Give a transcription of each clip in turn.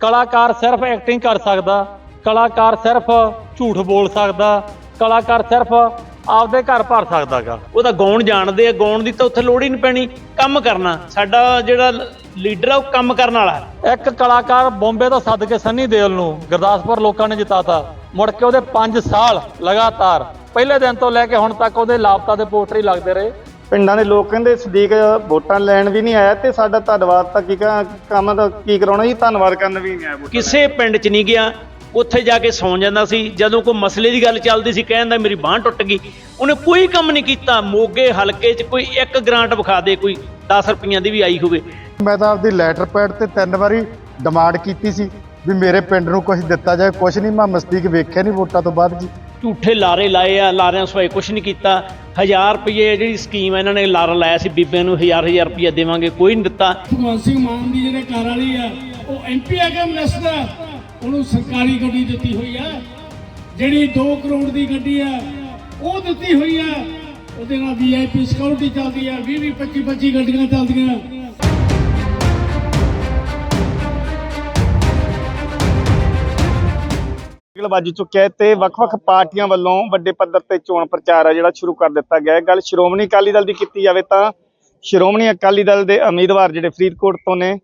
ਕਲਾਕਾਰ ਸਿਰਫ ਐਕਟਿੰਗ ਕਰ ਸਕਦਾ, ਕਲਾਕਾਰ ਸਿਰਫ ਝੂਠ ਬੋਲ ਸਕਦਾ, ਕਲਾਕਾਰ ਸਿਰਫ ਆਪਦੇ ਘਰ ਭਰ ਸਕਦਾਗਾ। ਉਹ ਤਾਂ ਗਾਉਣ ਜਾਣਦੇ ਆ, ਗਾਉਣ ਦੀ ਤਾਂ ਉੱਥੇ ਲੋੜ ਹੀ ਨਹੀਂ ਪੈਣੀ, ਕੰਮ ਕਰਨਾ। ਸਾਡਾ ਜਿਹੜਾ ਲੀਡਰ ਆ, ਉਹ ਕੰਮ ਕਰਨ ਵਾਲਾ ਇੱਕ ਕਲਾਕਾਰ ਬੰਬੇ ਤੋਂ ਸੱਦ ਕੇ ਸੰਨੀ ਦਿਓਲ ਨੂੰ ਗੁਰਦਾਸਪੁਰ ਲੋਕਾਂ ਨੇ ਜਿਤਾਤਾ। ਮੁੜ ਕੇ ਉਹਦੇ 5 ਸਾਲ ਲਗਾਤਾਰ, ਪਹਿਲੇ ਦਿਨ ਤੋਂ ਲੈ ਕੇ ਹੁਣ ਤੱਕ ਉਹਦੇ ਲਾਪਤਾ ਦੇ ਪੋਸਟਰ ਹੀ ਲੱਗਦੇ ਰਹੇ। ਪਿੰਡਾਂ ਦੇ ਲੋਕ ਕਹਿੰਦੇ ਸਦੀਕ ਵੋਟਾਂ ਲੈਣ ਵੀ ਨਹੀਂ ਆਇਆ ਤੇ ਸਾਡਾ ਧੰਨਵਾਦ ਤਾਂ ਕੀ ਕਹਾਂ ਕੰਮ ਦਾ ਕੀ ਕਰਾਉਣਾ ਜੀ? ਧੰਨਵਾਦ ਕਰਨ ਵੀ ਨਹੀਂ ਆਇਆ ਵੋਟਾਂ ਕਿਸੇ ਪਿੰਡ 'ਚ ਨਹੀਂ ਗਿਆ ਉੱਥੇ ਜਾ ਕੇ ਸੌਂ ਜਾਂਦਾ ਸੀ ਜਦੋਂ ਕੋਈ ਮਸਲੇ ਦੀ ਗੱਲ ਚੱਲਦੀ ਸੀ ਕਹਿੰਦਾ ਮੇਰੀ ਬਾਂਹ ਟੁੱਟ ਗਈ। ਉਹਨੇ ਕੋਈ ਕੰਮ ਨਹੀਂ ਕੀਤਾ ਮੋਗੇ ਹਲਕੇ 'ਚ ਕੋਈ ਇੱਕ ਗ੍ਰਾਂਟ ਵਿਖਾ ਦੇ ਕੋਈ 10 ਰੁਪਈਆਂ ਦੀ ਵੀ ਆਈ ਹੋਵੇ। ਮੈਂ ਤਾਂ ਆਪਦੀ ਲੈਟਰ ਪੈਡ ਤੇ ਤਿੰਨ ਵਾਰੀ ਡਿਮਾਂਡ ਕੀਤੀ ਸੀ ਵੀ ਮੇਰੇ ਪਿੰਡ ਨੂੰ ਕੁਝ ਦਿੱਤਾ ਜਾਏ ਕੁਝ ਨਹੀਂ ਮੈਂ ਮਸਤੀਕ ਵੇਖਿਆ ਨਹੀਂ ਵੋਟਾਂ ਤੋਂ ਬਾਅਦ ਜੀ। ਝੂਠੇ ਲਾਰੇ ਲਾਏ ਆ ਲਾਰਿਆਂ ਸਵਾਏ ਕੁਝ ਨਹੀਂ ਕੀਤਾ। 1000 ਰੁਪਏ ਜਿਹੜੀ ਸਕੀਮ ਆ, ਇਹਨਾਂ ਨੇ ਲਾਰਾ ਲਾਇਆ ਸੀ, ਬੀਬਿਆਂ ਨੂੰ 1000 1000 ਰੁਪਏ ਦੇਵਾਂਗੇ, ਕੋਈ ਨਹੀਂ ਦਿੱਤਾ। ਭਗਵੰਤ ਸਿੰਘ ਮਾਨ ਦੀ ਜਿਹੜੇ ਘਰ ਵਾਲੀ ਹੈ ਉਹ ਐਮਪੀ ਆ ਕੇ ਮਿਨਿਸਟਰ ਉਹਨੂੰ ਸਰਕਾਰੀ ਗੱਡੀ ਦਿੱਤੀ ਹੋਈ ਹੈ ਜਿਹੜੀ 2 ਕਰੋੜ ਦੀ ਗੱਡੀ ਹੈ ਉਹ ਦਿੱਤੀ ਹੋਈ ਹੈ ਉਹਦੇ ਨਾਲ ਵੀਆਈਪੀ ਸਿਕਿਉਰਿਟੀ ਚੱਲਦੀ ਹੈ 20 20 25 25 ਗੱਡੀਆਂ ਚੱਲਦੀਆਂ। ਨਿਕਲ ਵੱਜ ਚੁੱਕਿਆ ਹੈ ਤੇ ਵੱਖ-ਵੱਖ ਪਾਰਟੀਆਂ ਵੱਲੋਂ ਵੱਡੇ ਪੱਧਰ ਤੇ ਚੋਣ ਪ੍ਰਚਾਰ ਹੈ ਜਿਹੜਾ ਸ਼ੁਰੂ ਕਰ ਦਿੱਤਾ ਗਿਆ ਹੈ। ਗੱਲ ਸ਼੍ਰੋਮਣੀ ਅਕਾਲੀ ਦਲ ਦੀ ਕੀਤੀ ਜਾਵੇ ਤਾਂ ਸ਼੍ਰੋਮਣੀ ਅਕਾਲੀ ਦਲ ਦੇ ਉਮੀਦਵਾਰ ਜਿਹੜੇ ਫਰੀਦਕੋਟ ਤੋਂ ਨੇ,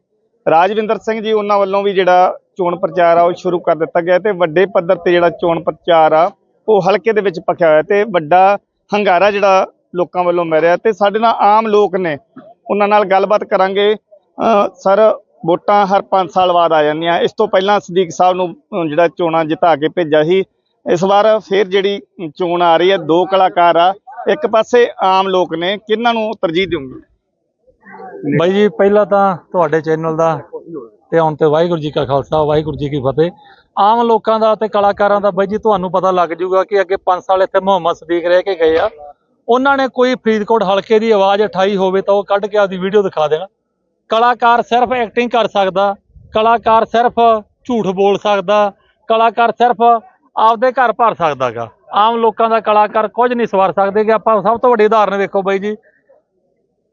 ਰਾਜਵਿੰਦਰ ਸਿੰਘ ਜੀ, ਉਹਨਾਂ ਵੱਲੋਂ ਵੀ ਜਿਹੜਾ ਚੋਣ ਪ੍ਰਚਾਰ ਆ ਉਹ ਸ਼ੁਰੂ ਕਰ ਦਿੱਤਾ ਗਿਆ ਤੇ ਵੱਡੇ ਪੱਧਰ ਤੇ ਜਿਹੜਾ ਚੋਣ ਪ੍ਰਚਾਰ ਆ, ਉਹ ਹਲਕੇ ਦੇ ਵਿੱਚ ਪੱਕਿਆ ਹੋਇਆ ਤੇ ਵੱਡਾ ਹੰਗਾਰਾ ਜਿਹੜਾ ਲੋਕਾਂ ਵੱਲੋਂ ਮਿਲ ਰਿਹਾ ਤੇ ਸਾਡੇ ਨਾਲ ਆਮ ਲੋਕ ਨੇ, ਉਹਨਾਂ ਨਾਲ ਗੱਲਬਾਤ ਕਰਾਂਗੇ। ਅਹ ਸਰ ਵੋਟਾਂ ਹਰ 5 ਸਾਲ ਬਾਅਦ ਆ ਜਾਂਦੀਆਂ। ਇਸ ਤੋਂ ਪਹਿਲਾਂ ਸਦੀਕ ਸਾਹਿਬ ਨੂੰ ਜਿਹੜਾ ਚੋਣਾਂ ਜਿਤਾ ਕੇ ਭੇਜਿਆ ਸੀ, ਇਸ ਵਾਰ ਫਿਰ ਜਿਹੜੀ ਚੋਣ ਆ ਰਹੀ ਹੈ, ਦੋ ਕਲਾਕਾਰ ਆ। ਇੱਕ ਪਾਸੇ ਆਮ ਲੋਕ ਨੇ, ਕਿਹਨਾਂ ਨੂੰ ਤਰਜੀਹ ਦਿਓਗੇ? ਬਾਈ ਜੀ, ਪਹਿਲਾਂ ਤਾਂ ਤੁਹਾਡੇ ਚੈਨਲ ਦਾ ਤੇ ਹੁਣ ਤੇ ਵਾਹਿਗੁਰੂ ਜੀ ਕਾ ਖਾਲਸਾ, ਵਾਹਿਗੁਰੂ ਜੀ ਕੀ ਫਤਿਹ। ਆਮ ਲੋਕਾਂ ਦਾ ਤੇ ਕਲਾਕਾਰਾਂ ਦਾ ਬਾਈ ਜੀ, ਤੁਹਾਨੂੰ ਪਤਾ ਲੱਗ ਜੂਗਾ ਕਿ ਅੱਗੇ 5 ਸਾਲ ਇੱਥੇ ਮੁਹੰਮਦ ਸਦੀਕ ਰਹਿ ਕੇ ਗਏ ਆ। ਉਹਨਾਂ ਨੇ ਕੋਈ ਫਰੀਦਕੋਟ ਹਲਕੇ ਦੀ ਆਵਾਜ਼ ਉਠਾਈ ਹੋਵੇ ਤਾਂ ਉਹ ਕੱਢ ਕੇ ਆਪਦੀ ਵੀਡੀਓ ਦਿਖਾ ਦੇਣਾ। ਕਲਾਕਾਰ ਸਿਰਫ ਐਕਟਿੰਗ ਕਰ ਸਕਦਾ, ਕਲਾਕਾਰ ਸਿਰਫ ਝੂਠ ਬੋਲ ਸਕਦਾ, ਕਲਾਕਾਰ ਸਿਰਫ ਆਪਦੇ ਘਰ ਭਰ ਸਕਦਾਗਾ ਆਮ ਲੋਕਾਂ ਦਾ ਕਲਾਕਾਰ ਕੁਝ ਨਹੀਂ ਸਵਾਰ ਸਕਦੇ ਕਿ ਆਪਾਂ ਸਭ ਤੋਂ ਵੱਡੀ ਉਦਾਹਰਨ ਵੇਖੋ ਬਾਈ ਜੀ।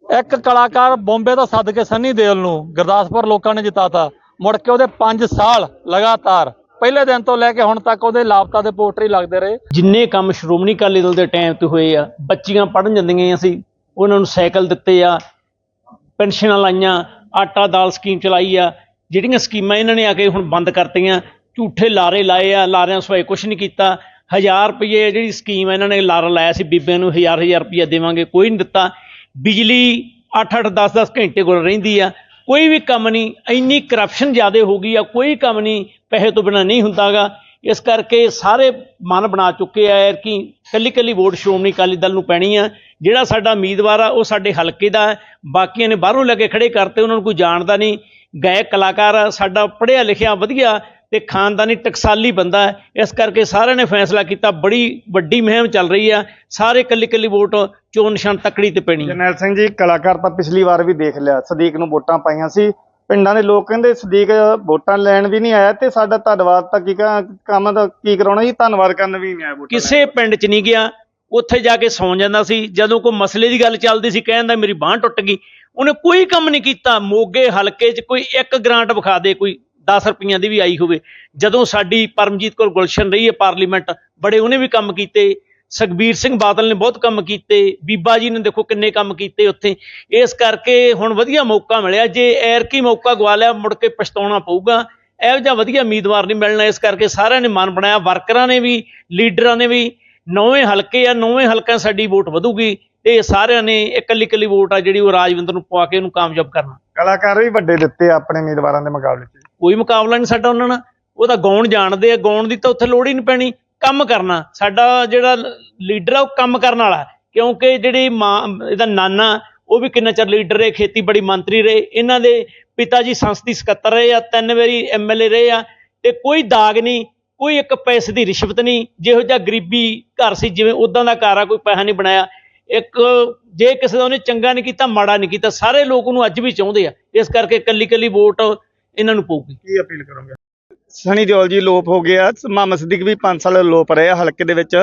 ਇੱਕ ਕਲਾਕਾਰ ਬੰਬੇ ਤੋਂ ਸੱਦ ਕੇ ਸੰਨੀ ਦੇਲ ਨੂੰ ਗੁਰਦਾਸਪੁਰ ਲੋਕਾਂ ਨੇ ਜਿਤਾਤਾ। ਮੁੜ ਕੇ ਉਹਦੇ 5 ਸਾਲ ਲਗਾਤਾਰ, ਪਹਿਲੇ ਦਿਨ ਤੋਂ ਲੈ ਕੇ ਹੁਣ ਤੱਕ ਉਹਦੇ ਲਾਪਤਾ ਦੇ ਪੋਸਟਰ ਹੀ ਲੱਗਦੇ ਰਹੇ। ਜਿੰਨੇ ਕੰਮ ਸ਼੍ਰੋਮਣੀ ਅਕਾਲੀ ਦਲ ਦੇ ਟਾਈਮ ਤੇ ਹੋਏ ਆ, ਬੱਚੀਆਂ ਪੜਨ ਜਾਂਦੀਆਂ ਸੀ, ਉਹਨਾਂ ਨੂੰ ਸਾਈਕਲ ਦਿੱਤੇ ਆ ਪੈਨਸ਼ਨਾਂ ਲਾਈਆਂ, ਆਟਾ ਦਾਲ ਸਕੀਮ ਚਲਾਈ ਆ, ਜਿਹੜੀਆਂ ਸਕੀਮਾਂ ਇਹਨਾਂ ਨੇ ਆ ਕੇ ਹੁਣ ਬੰਦ ਕਰਤੀਆਂ, ਝੂਠੇ ਲਾਰੇ ਲਾਏ ਆ, ਲਾਰਿਆਂ ਸਵਾਏ ਕੁਝ ਨਹੀਂ ਕੀਤਾ। 1000 ਰੁਪਏ ਜਿਹੜੀ ਸਕੀਮ ਆ, ਇਹਨਾਂ ਨੇ ਲਾਰਾ ਲਾਇਆ ਸੀ ਬੀਬਿਆਂ ਨੂੰ 1000 1000 ਰੁਪਏ ਦੇਵਾਂਗੇ, ਕੋਈ ਨਹੀਂ ਦਿੱਤਾ। ਬਿਜਲੀ 8-8 10-10 ਘੰਟੇ ਕੋਲ ਰਹਿੰਦੀ ਆ। ਕੋਈ ਵੀ ਕੰਮ ਨਹੀਂ, ਇੰਨੀ ਕਰਪਸ਼ਨ ਜ਼ਿਆਦਾ ਹੋ ਗਈ ਆ, ਕੋਈ ਕੰਮ ਨਹੀਂ, ਪੈਸੇ ਤੋਂ ਬਿਨਾ ਨਹੀਂ ਹੁੰਦਾਗਾ। ਇਸ ਕਰਕੇ ਸਾਰੇ ਮਨ ਬਣਾ ਚੁੱਕੇ ਆ ਕਿ ਕੱਲੀ ਕੱਲੀ ਵੋਟ ਸ਼੍ਰੋਮਣੀ ਅਕਾਲੀ ਦਲ ਨੂੰ ਪੈਣੀ ਆ। ਜਿਹੜਾ ਸਾਡਾ ਉਮੀਦਵਾਰ ਆ ਉਹ ਸਾਡੇ ਹਲਕੇ ਦਾ ਬਾਕੀਆਂ ਨੇ ਬਾਹਰੋਂ ਲੈ ਕੇ ਖੜੇ ਕਰਤੇ ਉਹਨਾਂ ਨੂੰ ਕੋਈ ਜਾਣਦਾ ਨਹੀਂ। ਗਾਇਕ ਕਲਾਕਾਰ ਆ, ਸਾਡਾ ਪੜ੍ਹਿਆ ਲਿਖਿਆ ਵਧੀਆ ਤੇ ਖਾਨਦਾਨੀ ਟਕਸਾਲੀ ਬੰਦਾ ਇਸ ਕਰਕੇ ਸਾਰਿਆਂ ਨੇ ਫੈਸਲਾ ਕੀਤਾ ਬੜੀ ਵੱਡੀ ਮੁਹਿੰਮ ਚੱਲ ਰਹੀ ਆ। ਸਾਰੇ ਕੱਲੀ ਕੱਲੀ ਵੋਟ ਚੋਣ ਨਿਸ਼ਾਨ ਤੱਕੜੀ ਤੇ ਪੈਣੀ ਜਨੈਲ ਸਿੰਘ ਜੀ ਕਲਾਕਾਰ ਤਾਂ ਪਿਛਲੀ ਵਾਰ ਵੀ ਦੇਖ ਲਿਆ ਸਦੀਕ ਨੂੰ ਵੋਟਾਂ ਪਾਈਆਂ ਸੀ। ਪਿੰਡਾਂ ਦੇ ਲੋਕ ਕਹਿੰਦੇ ਸਦੀਕ ਵੋਟਾਂ ਲੈਣ ਵੀ ਨਹੀਂ ਆਇਆ ਤੇ ਸਾਡਾ ਧੰਨਵਾਦ ਤਾਂ ਕੀ ਕਹਾਂ ਕੰਮ ਦਾ ਕੀ ਕਰਾਉਣਾ ਜੀ? ਧੰਨਵਾਦ ਕਰਨ ਵੀ ਨਹੀਂ ਆਇਆ ਵੋਟਾਂ ਕਿਸੇ ਪਿੰਡ 'ਚ ਨਹੀਂ ਗਿਆ ਉੱਥੇ ਜਾ ਕੇ ਸੌਂ ਜਾਂਦਾ ਸੀ ਜਦੋਂ ਕੋਈ ਮਸਲੇ ਦੀ ਗੱਲ ਚੱਲਦੀ ਸੀ ਕਹਿੰਦਾ ਮੇਰੀ ਬਾਂਹ ਟੁੱਟ ਗਈ। ਉਹਨੇ ਕੋਈ ਕੰਮ ਨਹੀਂ ਕੀਤਾ ਮੋਗੇ ਹਲਕੇ 'ਚ ਕੋਈ ਇੱਕ ਗ੍ਰਾਂਟ ਵਿਖਾ ਦੇ ਕੋਈ 10 ਰੁਪਈਆਂ ਦੀ ਵੀ ਆਈ ਹੋਵੇ। ਜਦੋਂ ਸਾਡੀ ਪਰਮਜੀਤ ਕੌਰ ਗੁਲਸ਼ਨ ਰਹੀ ਹੈ ਪਾਰਲੀਮੈਂਟ ਬੜੇ ਉਹਨੇ ਵੀ ਕੰਮ ਕੀਤੇ। ਸੁਖਬੀਰ ਸਿੰਘ ਬਾਦਲ ਨੇ ਬਹੁਤ ਕੰਮ ਕੀਤੇ ਬੀਬਾ ਜੀ ਨੇ ਦੇਖੋ ਕਿੰਨੇ ਕੰਮ ਕੀਤੇ ਉੱਥੇ। ਇਸ ਕਰਕੇ ਹੁਣ ਵਧੀਆ ਮੌਕਾ ਮਿਲਿਆ। ਜੇ ਐਰਕੀ ਮੌਕਾ ਗਵਾ ਲਿਆ ਮੁੜ ਕੇ ਪਛਤਾਉਣਾ ਪਊਗਾ। ਇਹੋ ਜਿਹਾ ਵਧੀਆ ਉਮੀਦਵਾਰ ਨਹੀਂ ਮਿਲਣਾ। ਇਸ ਕਰਕੇ ਸਾਰਿਆਂ ਨੇ ਮਨ ਬਣਾਇਆ। ਵਰਕਰਾਂ ਨੇ ਵੀ ਲੀਡਰਾਂ ਨੇ ਵੀ ਨੌਵੇਂ ਹਲਕੇ ਆ ਨੌਵੇਂ ਹਲਕਿਆਂ ਸਾਡੀ ਵੋਟ ਵਧੂਗੀ ਤੇ ਸਾਰਿਆਂ ਨੇ ਇਕੱਲੀ ਇਕੱਲੀ ਵੋਟ ਆ ਜਿਹੜੀ ਉਹ ਰਾਜਵਿੰਦਰ ਨੂੰ ਪਵਾ ਕੇ ਉਹਨੂੰ ਕਾਮਯਾਬ ਕਰਨਾ। ਕਲਾਕਾਰ ਵੀ ਵੱਡੇ ਦਿੱਤੇ ਆਪਣੇ ਉਮੀਦਵਾਰਾਂ ਦੇ ਮੁਕਾਬਲੇ 'ਚ। ਕੋਈ ਮੁਕਾਬਲਾ ਨਹੀਂ ਸਾਡਾ ਉਹਨਾਂ ਨਾਲ। ਉਹ ਤਾਂ ਗਾਉਣ ਜਾਣਦੇ ਆ। ਗਾਉਣ ਦੀ ਤਾਂ ਉੱਥੇ ਲੋੜ ਹੀ ਨਹੀਂ ਪੈਣੀ। ਕੰਮ ਕਰਨਾ, ਸਾਡਾ ਜਿਹੜਾ ਲੀਡਰ ਆ, ਉਹ ਕੰਮ ਕਰਨ ਵਾਲਾ ਕਿਉਂਕਿ ਜਿਹੜੀ ਮਾਂ, ਇਹਦਾ ਨਾਨਾ, ਉਹ ਵੀ ਕਿੰਨਾ ਚਿਰ ਲੀਡਰ ਰਹੇ, ਖੇਤੀਬਾੜੀ ਮੰਤਰੀ ਰਹੇ, ਇਹਨਾਂ ਦੇ ਪਿਤਾ ਜੀ ਸੰਸਦੀ ਸਕੱਤਰ ਰਹੇ ਆ, ਤਿੰਨ ਵਾਰੀ ਐਮਐਲਏ ਰਹੇ ਆ, ਤੇ ਕੋਈ ਦਾਗ ਨਹੀਂ, ਕੋਈ ਇੱਕ ਪੈਸੇ ਦੀ ਰਿਸ਼ਵਤ ਨਹੀਂ। ਜਿਹੋ ਜਿਹਾ ਗਰੀਬੀ ਘਰ ਸੀ, ਜਿਵੇਂ ਉਦਾਂ ਦਾ ਘਰ ਆ, ਕੋਈ ਪੈਸਾ ਨਹੀਂ ਬਣਾਇਆ। ਇੱਕ, ਜੇ ਕਿਸੇ ਦਾ ਉਹਨੇ ਚੰਗਾ ਨਹੀਂ ਕੀਤਾ, ਮਾੜਾ ਨਹੀਂ ਕੀਤਾ, ਸਾਰੇ ਲੋਕ ਉਹਨੂੰ ਅੱਜ ਵੀ ਚਾਹੁੰਦੇ ਆ। ਇਸ ਕਰਕੇ ਕੱਲੀ ਕੱਲੀ ਵੋਟ ਇਹਨਾਂ ਨੂੰ ਪਊਗੀ। ਕੀ ਅਪੀਲ ਕਰੋਗੇ? ਸਣੀ ਦਿਓਲ ਜੀ ਲੋਪ ਹੋ ਗਿਆ ਮੁਹੰਮਦ ਸਦੀਕ ਵੀ 5 ਸਾਲ ਲੋਪ ਰਹੇ ਆ ਹਲਕੇ ਦੇ ਵਿੱਚ।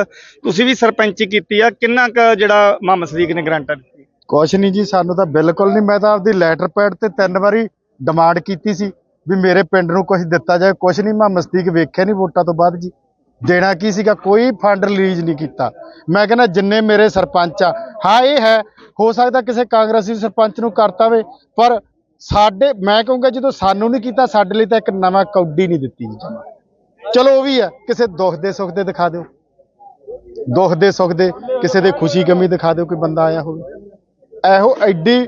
ਤੁਸੀਂ ਵੀ ਸਰਪੰਚੀ ਕੀਤੀ ਆ। ਕਿੰਨਾ ਕੁ ਜਿਹੜਾ ਮੁਹੰਮਦ ਸਦੀਕ ਨੇ ਗਰੰਟਾ ਦਿੱਤੀ? ਕੁਛ ਨਹੀਂ ਜੀ, ਸਾਨੂੰ ਤਾਂ ਬਿਲਕੁਲ ਨਹੀਂ। ਮੈਂ ਤਾਂ ਆਪਦੀ ਲੈਟਰ ਪੈਡ ਤੇ ਤਿੰਨ ਵਾਰੀ ਡਿਮਾਂਡ ਕੀਤੀ ਸੀ ਵੀ ਮੇਰੇ ਪਿੰਡ ਨੂੰ ਕੁਝ ਦਿੱਤਾ ਜਾਏ। ਕੁਝ ਨਹੀਂ ਮੈਂ ਮਸਤੀਕ ਵੇਖਿਆ ਨਹੀਂ ਵੋਟਾਂ ਤੋਂ ਬਾਅਦ ਜੀ। ਦੇਣਾ ਕੀ ਸੀਗਾ? ਕੋਈ ਫੰਡ ਰਿਲੀਜ਼ ਨਹੀਂ ਕੀਤਾ। ਮੈਂ ਕਹਿੰਦਾ, ਜਿੰਨੇ ਮੇਰੇ ਸਰਪੰਚ ਆ, ਹਾਂ, ਇਹ ਹੈ। ਹੋ ਸਕਦਾ ਕਿਸੇ ਕਾਂਗਰਸੀ ਸਰਪੰਚ ਨੂੰ ਕਰਤਾ ਹੋਵੇ ਪਰ ਸਾਡੇ, ਮੈਂ ਕਹੂੰਗਾ ਜਦੋਂ ਸਾਨੂੰ ਨਹੀਂ ਕੀਤਾ, ਸਾਡੇ ਲਈ ਤਾਂ ਇੱਕ ਨਵਾਂ ਕੌਡੀ ਨਹੀਂ ਦਿੱਤੀ ਜੀ ਚਲੋ ਉਹ ਵੀ ਹੈ, ਕਿਸੇ ਦੁੱਖ ਦੇ ਸੁੱਖ ਦੇ ਦਿਖਾ ਦਿਓ। ਦੁੱਖ ਦੇ ਸੁੱਖ ਦੇ, ਕਿਸੇ ਦੇ ਖੁਸ਼ੀ ਗਮੀ ਦਿਖਾ ਦਿਓ, ਕੋਈ ਬੰਦਾ ਆਇਆ ਹੋਵੇ। ਇਹੋ ਐਡੀ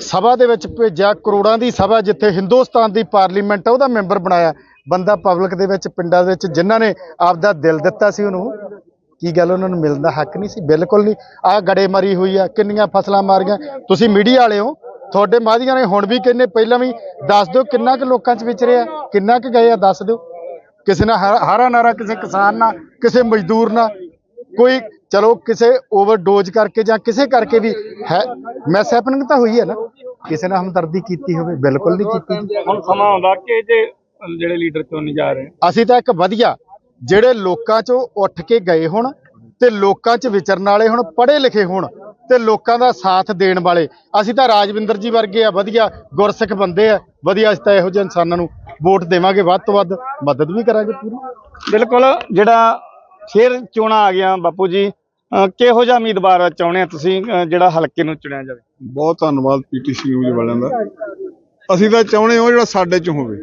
ਸਭਾ ਦੇ ਵਿੱਚ ਭੇਜਿਆ, ਕਰੋੜਾਂ ਦੀ ਸਭਾ ਜਿੱਥੇ ਹਿੰਦੁਸਤਾਨ ਦੀ ਪਾਰਲੀਮੈਂਟ ਉਹਦਾ ਮੈਂਬਰ ਬਣਾਇਆ। ਬੰਦਾ ਪਬਲਿਕ ਦੇ ਵਿੱਚ, ਪਿੰਡਾਂ ਦੇ ਵਿੱਚ, ਜਿਨ੍ਹਾਂ ਨੇ ਆਪਦਾ ਦਿਲ ਦਿੱਤਾ ਸੀ ਉਹਨੂੰ, ਕੀ ਗੱਲ ਉਹਨਾਂ ਨੂੰ ਮਿਲਣ ਦਾ ਹੱਕ ਨਹੀਂ ਸੀ? ਬਿਲਕੁਲ ਨਹੀਂ। ਆਹ ਗੜੇ ਮਰੀ ਹੋਈ ਆ, ਕਿੰਨੀਆਂ ਫਸਲਾਂ ਮਾਰੀਆਂ। ਤੁਸੀਂ ਮੀਡੀਆ ਵਾਲੇ ਹੋ ਤੁਹਾਡੇ ਮਾਧੀਆਂ ਨੇ ਹੁਣ ਵੀ ਕਹਿੰਦੇ ਪਹਿਲਾਂ ਵੀ ਦੱਸ ਦਿਓ ਕਿੰਨਾ ਕੁ ਲੋਕਾਂ 'ਚ ਵਿਚਰੇ ਆ ਕਿੰਨਾ ਕੁ ਗਏ ਆ ਦੱਸ ਦਿਓ। ਕਿਸੇ ਨਾਲ ਹਾਰਾ ਨਾਰਾ ਕਿਸੇ ਕਿਸਾਨ ਨਾਲ ਕਿਸੇ ਮਜ਼ਦੂਰ ਨਾਲ। ਕੋਈ ਚਲੋ ਕਿਸੇ ਓਵਰਡੋਜ਼ ਕਰਕੇ ਜਾਂ ਕਿਸੇ ਕਰਕੇ ਵੀ ਹੈ। ਮੈਸ ਹੈਪਨਿੰਗ ਤਾਂ ਹੋਈ ਹੈ ਨਾ। ਕਿਸੇ ਨਾਲ ਹਮਦਰਦੀ ਕੀਤੀ ਹੋਵੇ ਬਿਲਕੁਲ ਨਹੀਂ ਕੀਤੀ। ਹੁਣ ਸਮਾਂ ਆਉਂਦਾ ਕਿ ਜੇ ਜਿਹੜੇ ਲੀਡਰ ਚੁਣ ਨਹੀਂ ਜਾ ਰਹੇ। ਅਸੀਂ ਤਾਂ ਇੱਕ ਵਧੀਆ ਜਿਹੜੇ ਲੋਕਾਂ 'ਚੋਂ ਉੱਠ ਕੇ ਗਏ ਹੁਣ ਤੇ ਲੋਕਾਂ 'ਚ ਵਿਚਰਨ ਵਾਲੇ ਹੁਣ ਪੜ੍ਹੇ ਲਿਖੇ ਹੋਣ ਤੇ ਲੋਕਾਂ ਦਾ ਸਾਥ ਦੇਣ ਵਾਲੇ। ਅਸੀਂ ਤਾਂ ਰਾਜਵਿੰਦਰ ਜੀ ਵਰਗੇ ਆ ਵਧੀਆ ਗੁਰਸਿੱਖ ਬੰਦੇ ਆ। ਵਧੀਆ ਅਸੀਂ ਤਾਂ ਇਹੋ ਜਿਹੇ ਇਨਸਾਨਾਂ ਨੂੰ ਵੋਟ ਦੇਵਾਂਗੇ ਵੱਧ ਤੋਂ ਵੱਧ ਮਦਦ ਵੀ ਕਰਾਂਗੇ ਪੂਰੀ। ਬਿਲਕੁਲ ਜਿਹੜਾ ਫਿਰ ਚੋਣਾਂ ਆ ਗਿਆ ਬਾਪੂ ਜੀ ਕਿਹੋ ਜਿਹਾ ਉਮੀਦਵਾਰ ਚਾਹੁੰਦੇ ਆ ਤੁਸੀਂ ਜਿਹੜਾ ਹਲਕੇ ਨੂੰ ਚੁਣਿਆ ਜਾਵੇ? ਬਹੁਤ ਧੰਨਵਾਦ ਪੀਟੀਸੀ ਨਿਊਜ਼ ਵਾਲਿਆਂ ਦਾ। ਅਸੀਂ ਤਾਂ ਚਾਹੁੰਦੇ ਹਾਂ ਉਹ ਜਿਹੜਾ ਸਾਡੇ ਚ ਹੋਵੇ।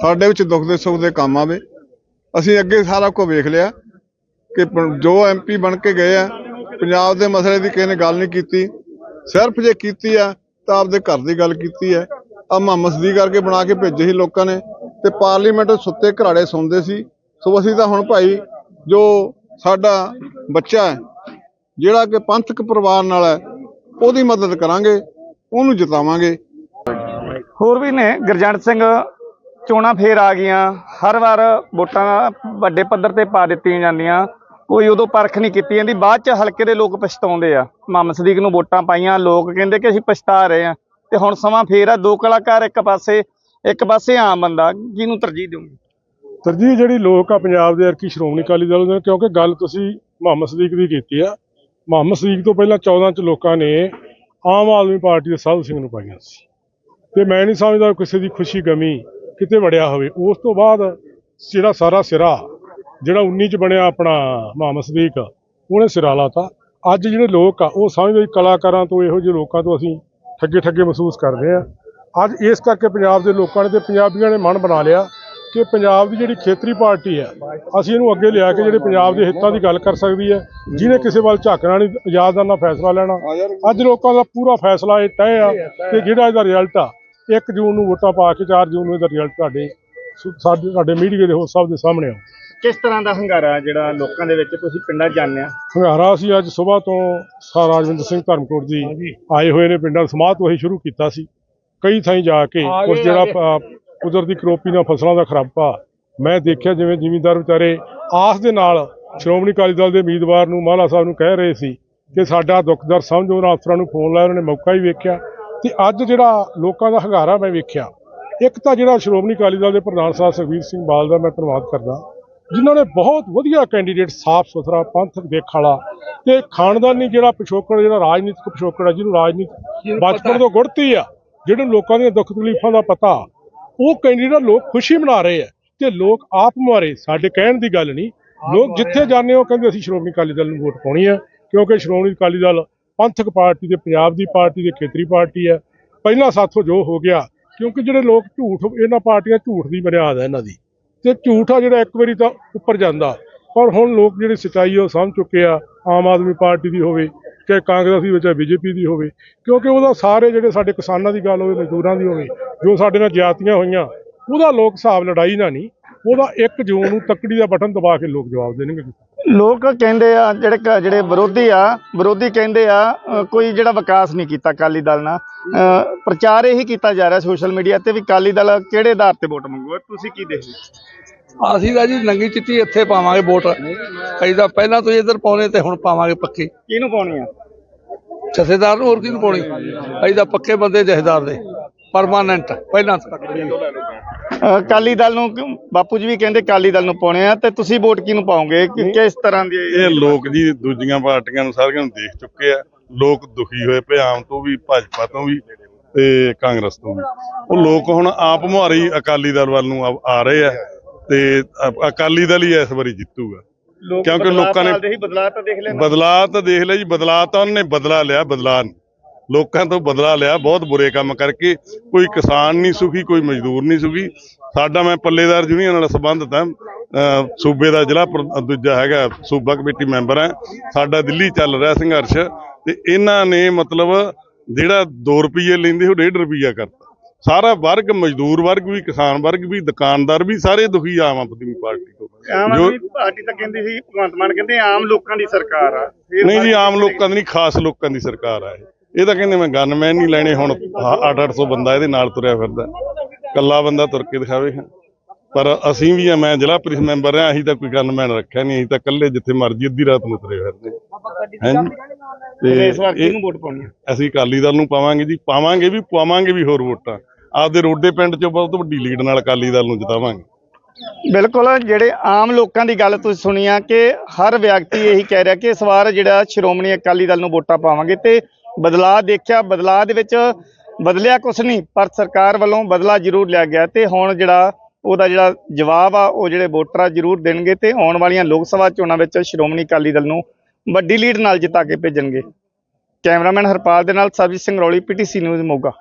ਸਾਡੇ ਵਿੱਚ ਦੁੱਖ ਦੇ ਸੁੱਖ ਦੇ ਕੰਮ ਆਵੇ। ਅਸੀਂ ਅੱਗੇ ਸਾਰਾ ਕੁਝ ਵੇਖ ਲਿਆ ਕਿ ਜੋ ਐਮਪੀ ਬਣ ਕੇ ਗਏ ਆ ਪੰਜਾਬ ਦੇ ਮਸਲੇ ਦੀ ਕਿਸੇ ਨੇ ਗੱਲ ਨਹੀਂ ਕੀਤੀ, ਸਿਰਫ ਜੇ ਕੀਤੀ ਆ ਤਾਂ ਆਪਦੇ ਘਰ ਦੀ ਗੱਲ ਕੀਤੀ ਹੈ। ਆ ਮੁਹੰਮਦ ਸਦੀਕ ਕਰਕੇ ਬਣਾ ਕੇ ਭੇਜੇ ਸੀ ਲੋਕਾਂ ਨੇ ਤੇ ਪਾਰਲੀਮੈਂਟ ਸੁੱਤੇ ਘਰਾੜੇ ਸੌਂਦੇ ਸੀ। ਸੋ ਅਸੀਂ ਤਾਂ ਹੁਣ ਭਾਈ ਜੋ ਸਾਡਾ ਬੱਚਾ ਹੈ, ਜਿਹੜਾ ਕਿ ਪੰਥਕ ਪਰਿਵਾਰ ਨਾਲ ਹੈ, ਉਹਦੀ ਮਦਦ ਕਰਾਂਗੇ, ਉਹਨੂੰ ਜਿਤਾਵਾਂਗੇ। ਹੋਰ ਵੀ ਨੇ, ਗੁਰਜੰਟ ਸਿੰਘ, ਚੋਣਾਂ ਫੇਰ ਆ ਗਈਆਂ। ਹਰ ਵਾਰ ਵੋਟਾਂ ਵੱਡੇ ਪੱਧਰ ਤੇ ਪਾ ਦਿੱਤੀਆਂ ਜਾਂਦੀਆਂ। ਕੋਈ ਉਦੋਂ ਪਰਖ ਨਹੀਂ ਕੀਤੀ ਜਾਂਦੀ। ਬਾਅਦ ਚ ਹਲਕੇ ਦੇ ਲੋਕ ਪਛਤਾਉਂਦੇ ਆ। ਮੁਹੰਮਦ ਸਦੀਕ ਨੂੰ ਵੋਟਾਂ ਪਾਈਆਂ, ਲੋਕ ਕਹਿੰਦੇ ਕਿ ਅਸੀਂ ਪਛਤਾ ਰਹੇ ਆ। ਤੇ ਹੁਣ ਸਮਾਂ ਫੇਰ ਆ, ਦੋ ਕਲਾਕਾਰ ਇੱਕ ਪਾਸੇ ਇੱਕ ਪਾਸੇ ਆਮ ਬੰਦਾ। ਕਿਹਨੂੰ ਤਰਜੀਹ ਦਿਓਗੇ? ਤਰਜੀਹ ਜਿਹੜੀ ਲੋਕ ਆ ਪੰਜਾਬ ਦੇ ਅਰਕੀ ਸ਼੍ਰੋਮਣੀ ਅਕਾਲੀ ਦਲ ਦੇ, ਕਿਉਂਕਿ ਗੱਲ ਤੁਸੀਂ ਮੁਹੰਮਦ ਸਦੀਕ ਦੀ ਕੀਤੀ ਆ। ਮੁਹੰਮਦ ਸਦੀਕ ਤੋਂ ਪਹਿਲਾਂ 14 ਚ ਲੋਕਾਂ ਨੇ ਆਮ ਆਦਮੀ ਪਾਰਟੀ ਦੇ ਸਾਧੂ ਸਿੰਘ ਨੂੰ ਪਾਈਆਂ ਸੀ। ਤੇ ਮੈਂ ਨਹੀਂ ਸਮਝਦਾ ਕਿਸੇ ਦੀ ਖੁਸ਼ੀ ਗਮੀ ਕਿਤੇ ਵੜਿਆ ਹੋਵੇ। ਉਸ ਤੋਂ ਬਾਅਦ ਜਿਹੜਾ ਸਾਰਾ ਸਿਰਾ ਜਿਹੜਾ 19 ਚ ਬਣਿਆ ਆਪਣਾ ਮੁਹੰਮਦ ਸਦੀਕ, ਉਹਨੇ ਸਿਰਾ ਲਾਤਾ। ਅੱਜ ਜਿਹੜੇ ਲੋਕ ਆ, ਉਹ ਸਮਝਦੇ ਵੀ ਕਲਾਕਾਰਾਂ ਤੋਂ ਇਹੋ ਜਿਹੇ ਲੋਕਾਂ ਤੋਂ ਅਸੀਂ ਠੱਗੇ ਠੱਗੇ ਮਹਿਸੂਸ ਕਰਦੇ ਆ ਅੱਜ ਇਸ ਕਰਕੇ ਪੰਜਾਬ ਦੇ ਲੋਕਾਂ ਨੇ ਤੇ ਪੰਜਾਬੀਆਂ ਨੇ ਮਨ ਬਣਾ ਲਿਆ ਕਿ ਪੰਜਾਬ ਦੀ ਜਿਹੜੀ ਖੇਤਰੀ ਪਾਰਟੀ ਹੈ, ਅਸੀਂ ਇਹਨੂੰ ਅੱਗੇ ਲਿਆ ਕੇ ਜਿਹੜੇ ਪੰਜਾਬ ਦੇ ਹਿੱਤਾਂ ਦੀ ਗੱਲ ਕਰ ਸਕਦੀ ਹੈ, ਜਿਹਨੇ ਕਿਸੇ ਵੱਲ ਝਾਕਣਾ ਨਹੀਂ ਆਜ਼ਾਦਾਨਾ ਫੈਸਲਾ ਲੈਣਾ। ਅੱਜ ਲੋਕਾਂ ਦਾ ਪੂਰਾ ਫੈਸਲਾ ਇਹ ਤੈਅ ਆ ਕਿ ਜਿਹੜਾ ਇਹਦਾ ਰਿਜ਼ਲਟ ਆ 1 ਜੂਨ ਨੂੰ ਵੋਟਾਂ ਪਾ ਕੇ 4 ਜੂਨ ਨੂੰ ਇਹਦਾ ਰਿਜ਼ਲਟ ਤੁਹਾਡੇ, ਸਾਡੇ ਸਾਡੇ ਮੀਡੀਆ ਦੇ ਹੋਰ ਸਭ ਦੇ ਸਾਹਮਣੇ ਆ ਕਿਸ ਤਰ੍ਹਾਂ ਦਾ ਹੰਗਾਰਾ ਜਿਹੜਾ ਲੋਕਾਂ ਦੇ ਵਿੱਚ ਤੁਸੀਂ ਪਿੰਡਾਂ 'ਚ ਜਾਂਦੇ ਆ ਹੰਗਾਰਾ ਅਸੀਂ ਅੱਜ ਸਵੇਰ ਤੋਂ ਸਾ ਰਾਜਵਿੰਦਰ ਸਿੰਘ ਧਰਮਕੋਟ ਜੀ ਆਏ ਹੋਏ ਨੇ ਪਿੰਡਾਂ ਸਮਾਧ ਤੋਂ ਅਸੀਂ ਸ਼ੁਰੂ ਕੀਤਾ ਸੀ। ਕਈ ਥਾਈਂ ਜਾ ਕੇ ਉਸ ਜਿਹੜਾ ਕੁਦਰਤੀ ਕਰੋਪੀ ਨਾਲ ਫਸਲਾਂ ਦਾ ਖਰਾਬਾ ਮੈਂ ਦੇਖਿਆ ਜਿਵੇਂ ਜ਼ਿਮੀਂਦਾਰ ਵਿਚਾਰੇ ਆਸ ਦੇ ਨਾਲ ਸ਼੍ਰੋਮਣੀ ਅਕਾਲੀ ਦਲ ਦੇ ਉਮੀਦਵਾਰ ਨੂੰ ਮਾਲਾ ਸਾਹਿਬ ਨੂੰ ਕਹਿ ਰਹੇ ਸੀ ਕਿ ਸਾਡਾ ਦੁੱਖਦਰ ਸਮਝੋ ਉਹਨਾਂ ਅਫਸਰਾਂ ਨੂੰ ਫੋਨ ਲਾਇਆ ਉਹਨਾਂ ਨੇ ਮੌਕਾ ਹੀ ਵੇਖਿਆ। ਤੇ ਅੱਜ ਜਿਹੜਾ ਲੋਕਾਂ ਦਾ ਹੰਗਾਰਾ ਮੈਂ ਵੇਖਿਆ ਇੱਕ ਤਾਂ ਜਿਹੜਾ ਸ਼੍ਰੋਮਣੀ ਅਕਾਲੀ ਦਲ ਦੇ ਪ੍ਰਧਾਨ ਸਾਹਿਬ ਸੁਖਬੀਰ ਸਿੰਘ ਬਾਲ ਦਾ ਮੈਂ ਧੰਨਵਾਦ ਕਰਦਾ। ਜਿਨ੍ਹਾਂ ਨੇ ਬਹੁਤ ਵਧੀਆ ਕੈਂਡੀਡੇਟ ਸਾਫ਼ ਸੁਥਰਾ ਪੰਥਕ ਦੇਖ ਵਾਲਾ ਤੇ ਖਾਨਦਾਨੀ ਜਿਹੜਾ ਪਿਛੋਕੜ ਜਿਹੜਾ ਰਾਜਨੀਤਿਕ ਪਿਛੋਕੜ ਹੈ ਜਿਹਨੂੰ ਰਾਜਨੀਤੀ ਬਚਪਨ ਤੋਂ ਗੁੜਤੀ ਆ ਜਿਹੜੇ ਲੋਕਾਂ ਦੀਆਂ ਦੁੱਖ ਤਕਲੀਫਾਂ ਦਾ ਪਤਾ ਉਹ ਕੈਂਡੀਡੇਟ ਲੋਕ ਖੁਸ਼ੀ ਮਨਾ ਰਹੇ ਆ ਤੇ ਲੋਕ ਆਪ ਮਾਰੇ ਸਾਡੇ ਕਹਿਣ ਦੀ ਗੱਲ ਨਹੀਂ ਲੋਕ ਜਿੱਥੇ ਜਾਂਦੇ ਹੋ ਕਹਿੰਦੇ ਅਸੀਂ ਸ਼੍ਰੋਮਣੀ ਅਕਾਲੀ ਦਲ ਨੂੰ ਵੋਟ ਪਾਉਣੀ ਹੈ ਕਿਉਂਕਿ ਸ਼੍ਰੋਮਣੀ ਅਕਾਲੀ ਦਲ ਪੰਥਕ ਪਾਰਟੀ ਤੇ ਪੰਜਾਬ ਦੀ ਪਾਰਟੀ ਤੇ ਖੇਤਰੀ ਪਾਰਟੀ ਹੈ ਪਹਿਲਾਂ ਸਾਥੋਂ ਜੋ ਹੋ ਗਿਆ ਕਿਉਂਕਿ ਜਿਹੜੇ ਲੋਕ ਝੂਠ ਇਹਨਾਂ ਪਾਰਟੀਆਂ ਝੂਠ ਦੀ ਹੈ ਇਹਨਾਂ ਦੀ। ਤੇ ਝੂਠ ਆ ਜਿਹੜਾ ਇੱਕ ਵਾਰੀ ਤਾਂ ਉੱਪਰ ਜਾਂਦਾ। ਪਰ ਹੁਣ ਲੋਕ ਜਿਹੜੀ ਸੱਚਾਈ ਆ, ਉਹ ਸਮਝ ਚੁੱਕੇ ਆ, ਆਮ ਆਦਮੀ ਪਾਰਟੀ ਦੀ ਹੋਵੇ, ਚਾਹੇ ਕਾਂਗਰਸ ਦੀ ਹੋਵੇ, ਚਾਹੇ ਬੀਜੇਪੀ ਦੀ ਹੋਵੇ, ਕਿਉਂਕਿ ਉਹਦਾ ਸਾਰੇ ਜਿਹੜੇ ਸਾਡੇ ਕਿਸਾਨਾਂ ਦੀ ਗੱਲ ਹੋਵੇ, ਮਜ਼ਦੂਰਾਂ ਦੀ ਹੋਵੇ, ਜੋ ਸਾਡੇ ਨਾਲ ਜ਼ਿਆਤੀਆਂ ਹੋਈਆਂ, ਉਹਦਾ ਲੋਕ ਹਿਸਾਬ ਲੜਾਈ ਨਾ ਨਹੀਂ, ਉਹਦਾ 1 ਜੂਨ ਨੂੰ ਤੱਕੜੀ ਦਾ ਬਟਨ ਦਬਾ ਕੇ ਲੋਕ ਜਵਾਬ ਦੇਣਗੇ। ਲੋਕ ਕਹਿੰਦੇ ਆ ਜਿਹੜੇ ਕ- ਜਿਹੜੇ ਵਿਰੋਧੀ ਆ ਵਿਰੋਧੀ ਕਹਿੰਦੇ ਆ ਅ, ਕੋਈ ਜਿਹੜਾ ਵਿਕਾਸ ਨਹੀਂ ਕੀਤਾ ਅਕਾਲੀ ਦਲ ਨਾਲ। ਅ, ਪ੍ਰਚਾਰ ਇਹੀ ਕੀਤਾ ਜਾ ਰਿਹਾ ਸੋਸ਼ਲ ਮੀਡੀਆ ਤੇ ਵੀ ਅਕਾਲੀ ਦਲ ਕਿਹੜੇ ਆਧਾਰ ਤੇ ਵੋਟ ਮੰਗੂਗਾ? ਤੁਸੀਂ ਕੀ ਦੇਖਦੇ ਅਸੀਂ ਤਾਂ ਜੀ ਨੰਗੀ ਚਿੱਟੀ ਇੱਥੇ ਪਾਵਾਂਗੇ ਵੋਟ। ਅਸੀਂ ਤਾਂ ਪਹਿਲਾਂ ਤੋਂ ਹੀ ਇੱਧਰ ਪਾਉਣੇ ਤੇ ਹੁਣ ਪਾਵਾਂਗੇ ਪੱਕੀ। ਕਿਹਨੂੰ ਪਾਉਣੀ ਆ? ਜਥੇਦਾਰ ਨੂੰ ਹੋਰ ਕਿਹਨੂੰ ਪਾਉਣੀ? ਅਸੀਂ ਤਾਂ ਪੱਕੇ ਬੰਦੇ ਜਥੇਦਾਰ ਦੇ। ਪਰਮਾਨੈਂਟ ਪਹਿਲਾਂ ਅਕਾਲੀ ਦਲ ਨੂੰ ਕਿਉਂ- ਬਾਪੂ ਜੀ ਵੀ ਕਹਿੰਦੇ ਅਕਾਲੀ ਦਲ ਨੂੰ ਪਾਉਣੇ ਆ ਤੇ ਤੁਸੀਂ ਵੋਟ ਕਿਹਨੂੰ ਪਾਓਗੇ? ਕਿ- ਕਿਸ ਤਰ੍ਹਾਂ ਦੀ ਇਹ ਲੋਕ ਜੀ ਦੂਜੀਆਂ ਪਾਰਟੀਆਂ ਨੂੰ ਸਾਰੀਆਂ ਨੂੰ ਦੇਖ ਚੁੱਕੇ ਆ। ਲੋਕ ਦੁਖੀ ਹੋਏ ਪਏ ਆਮ ਤੋਂ ਵੀ ਭਾਜਪਾ ਤੋਂ ਵੀ ਤੇ ਕਾਂਗਰਸ ਤੋਂ ਵੀ। ਉਹ ਲੋਕ ਹੁਣ ਆਪ ਮੁਹਾਰੀ ਅਕਾਲੀ ਦਲ ਵੱਲ ਨੂੰ ਆ- ਆ ਰਹੇ ਆ ਤੇ ਅ- ਅਕਾਲੀ ਦਲ ਹੀ ਇਸ ਵਾਰੀ ਜਿੱਤੂਗਾ। ਕਿਉਂਕਿ ਲੋਕਾਂ ਨੇ- ਬਦਲਾਅ ਤਾਂ ਦੇਖ ਲੈਣਾ ਬਦਲਾਅ ਤਾਂ ਦੇਖ ਲਿਆ ਜੀ ਬਦਲਾਅ ਤਾਂ ਉਹਨੇ ਬਦਲਾ ਲਿਆ ਬਦਲਾਅ ਨਹੀਂ। ਲੋਕਾਂ ਤੋਂ ਬਦਲਾ ਲਿਆ ਬਹੁਤ ਬੁਰੇ ਕੰਮ ਕਰਕੇ। ਕੋਈ ਕਿਸਾਨ ਨਹੀਂ ਸੁਖੀ ਕੋਈ ਮਜ਼ਦੂਰ ਨਹੀਂ ਸੁਖੀ। ਸਾਡਾ ਮੈਂ ਪੱਲੇਦਾਰ ਯੂਨੀਅਨ ਨਾਲ ਸੰਬੰਧਤ ਹਾਂ। ਸੂਬੇ ਦਾ ਜ਼ਿਲ੍ਹਾ ਦੂਜਾ ਹੈਗਾ ਸੂਬਾ ਕਮੇਟੀ ਮੈਂਬਰ ਹਾਂ। ਸਾਡਾ ਦਿੱਲੀ ਚੱਲ ਰਿਹਾ ਸੰਘਰਸ਼। ਤੇ ਇਹਨਾਂ ਨੇ ਮਤਲਬ ਜਿਹੜਾ 2 ਰੁਪਏ ਲੈਂਦੇ ਉਹ 1.5 ਰੁਪਈਆ ਕਰਤਾ। ਸਾਰਾ ਵਰਗ ਮਜ਼ਦੂਰ ਵਰਗ ਵੀ ਕਿਸਾਨ ਵਰਗ ਵੀ ਦੁਕਾਨਦਾਰ ਵੀ ਸਾਰੇ ਦੁਖੀ ਆਮ ਆਦਮੀ ਪਾਰਟੀ ਤੋਂ। ਆਮ ਜੋ- ਆਦਮੀ ਪਾਰਟੀ ਤਾਂ ਕਹਿੰਦੀ ਸੀ ਭਗਵੰਤ ਮਾਨ ਕਹਿੰਦੇ ਆਮ ਲੋਕਾਂ ਦੀ ਸਰਕਾਰ ਆ। ਨਹੀਂ ਜੀ ਆਮ ਲੋਕਾਂ ਦੀ ਨਹੀਂ ਖਾਸ ਲੋਕਾਂ ਦੀ ਸਰਕਾਰ ਆ ਇਹ। ਇਹ ਤਾਂ ਕਹਿੰਦੇ ਮੈਂ ਗਨਮੈਨ ਨਹੀਂ ਲੈਣੇ ਹੁਣ 8-800 ਬੰਦਾ ਇਹਦੇ ਨਾਲ ਤੁਰਿਆ ਫਿਰਦਾ। ਕੱਲਾ ਬੰਦਾ ਤੁਰ ਕੇ ਦਿਖਾਵੇ। ਪਰ ਅਸੀਂ ਵੀ ਆ ਮੈਂ ਜ਼ਿਲ੍ਹਾ ਪ੍ਰੀਸ਼ਦ ਮੈਂਬਰ ਆ ਅਸੀਂ ਤਾਂ ਕੋਈ ਗਨਮੈਨ ਰੱਖਿਆ ਨਹੀਂ ਅਸੀਂ ਤਾਂ ਇਕੱਲੇ ਜਿੱਥੇ ਮਰਜ਼ੀ ਅੱਧੀ ਰਾਤ ਨੂੰ ਤੁਰੇ ਫਿਰਦੇ ਹਾਂਜੀ ਤੇ ਇਸ ਵਾਰ ਤੇ ਕਿਹਨੂੰ ਵੋਟ ਪਾਉਣੀ ਆ? ਅਸੀਂ ਅਕਾਲੀ ਦਲ ਨੂੰ ਪਾਵਾਂਗੇ ਜੀ ਪਾਵਾਂਗੇ ਵੀ ਪਾਵਾਂਗੇ ਵੀ ਹੋਰ ਵੋਟਾਂ। ਆਪਦੇ ਰੋਡੇ ਪਿੰਡ ਚੋਂ ਬਹੁਤ ਵੱਡੀ ਲੀਡ ਨਾਲ ਅਕਾਲੀ ਦਲ ਨੂੰ ਜਿਤਾਵਾਂਗੇ। ਬਿਲਕੁਲ ਜਿਹੜੇ ਆਮ ਲੋਕਾਂ ਦੀ ਗੱਲ ਤੁਸੀਂ ਸੁਣੀ ਆ ਕਿ ਹਰ ਵਿਅਕਤੀ ਇਹੀ ਕਹਿ ਰਿਹਾ ਕਿ ਇਸ ਵਾਰ ਜਿਹੜਾ ਸ਼੍ਰੋਮਣੀ ਅਕਾਲੀ ਦਲ ਨੂੰ ਵੋਟਾਂ ਪਾਵਾਂਗੇ ਤੇ ਬਦਲਾਅ ਦੇਖਿਆ, ਬਦਲਾਅ ਦੇ ਵਿੱਚ ਬਦਲਿਆ ਕੁਛ ਨਹੀਂ, ਪਰ ਸਰਕਾਰ ਵੱਲੋਂ ਬਦਲਾ ਜ਼ਰੂਰ ਲਿਆ ਗਿਆ ਤੇ ਹੁਣ ਜਿਹੜਾ ਉਹਦਾ ਜਿਹੜਾ ਜਵਾਬ ਆ, ਉਹ ਜਿਹੜੇ ਵੋਟਰ ਆ ਜ਼ਰੂਰ ਦੇਣਗੇ ਤੇ ਆਉਣ ਵਾਲੀਆਂ ਲੋਕ ਸਭਾ ਚੋਣਾਂ ਵਿੱਚ ਸ਼੍ਰੋਮਣੀ ਅਕਾਲੀ ਦਲ ਨੂੰ ਵੱਡੀ ਲੀਡ ਨਾਲ ਜਿਤਾ ਕੇ ਭੇਜਣਗੇ। ਕੈਮਰਾਮੈਨ ਹਰਪਾਲ ਦੇ ਨਾਲ ਸਰਬਜੀਤ ਸਿੰਘ ਰੌਲੀ, ਪੀਟੀਸੀ ਨਿਊਜ਼ ਮੋਗਾ।